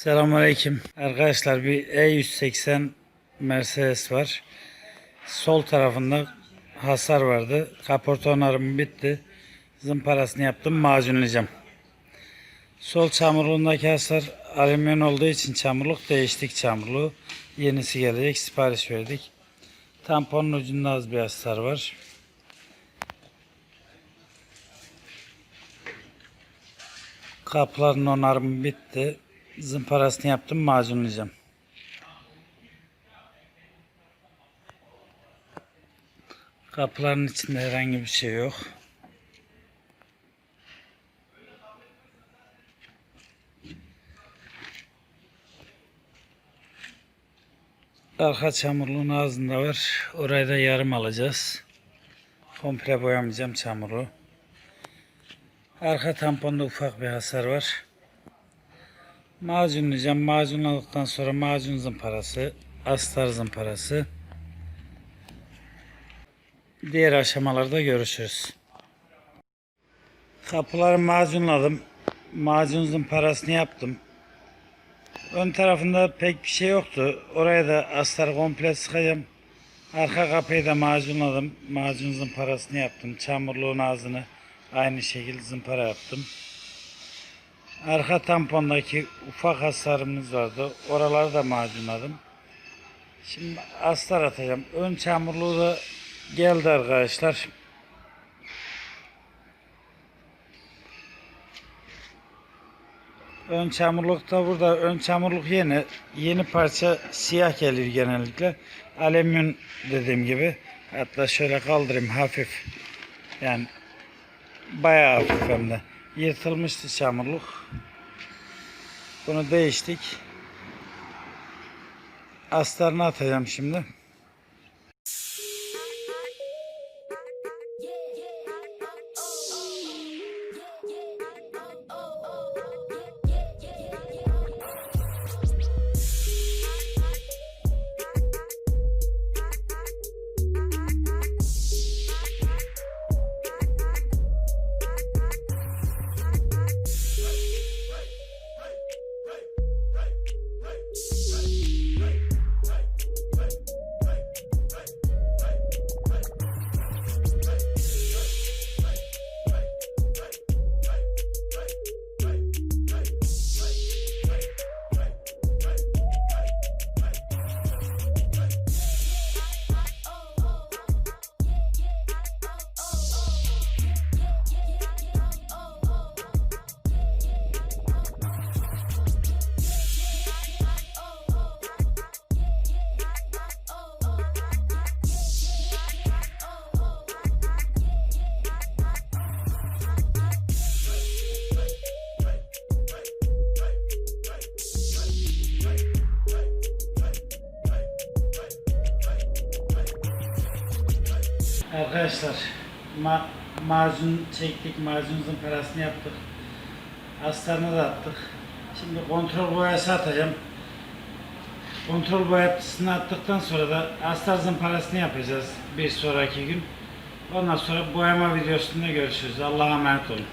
Selamünaleyküm. Arkadaşlar bir E180 Mercedes var. Sol tarafında hasar vardı. Kaporta onarımı bitti. Zımparasını yaptım. Macunlayacağım. Sol çamurluğundaki hasar alüminyum olduğu için çamurluk değiştik çamurluğu. Yenisi gelecek. Sipariş verdik. Tamponun ucunda az bir hasar var. Kapıların onarımı bitti. Zımparasını yaptım. Macunlayacağım. Kapıların içinde herhangi bir şey yok. Arka çamurluğun ağzında var. Orayı da yarım alacağız. Komple boyamayacağım çamuru. Arka tamponda ufak bir hasar var. Macunlayacağım. Macunladıktan sonra macun zımparası, astar zımparası. Diğer aşamalarda görüşürüz. Kapıları macunladım. Macun zımparasını yaptım. Ön tarafında pek bir şey yoktu. Oraya da astar komple sıkacağım. Arka kapıyı da macunladım. Macun zımparasını yaptım. Çamurluğun ağzını aynı şekilde zımpara yaptım. Arka tampondaki ufak hasarımız vardı. Oraları da macunladım. Şimdi astar atacağım. Ön çamurluğu da geldi arkadaşlar. Ön çamurluk da burada. Ön çamurluk yeni. Yeni parça siyah gelir genellikle. Alüminyum dediğim gibi. Hatta şöyle kaldırayım hafif. Yani bayağı hafif hem de. Yırtılmıştı çamurluk. Bunu değiştik. Astarını atacağım şimdi. Arkadaşlar ma macun çektik, macunumuzun parasını yaptık. Astarını da attık. Şimdi kontrol boyası atacağım. Kontrol boyasını attıktan sonra da astar zımparasını yapacağız bir sonraki gün. Ondan sonra boyama videosunda görüşürüz. Allah'a emanet olun.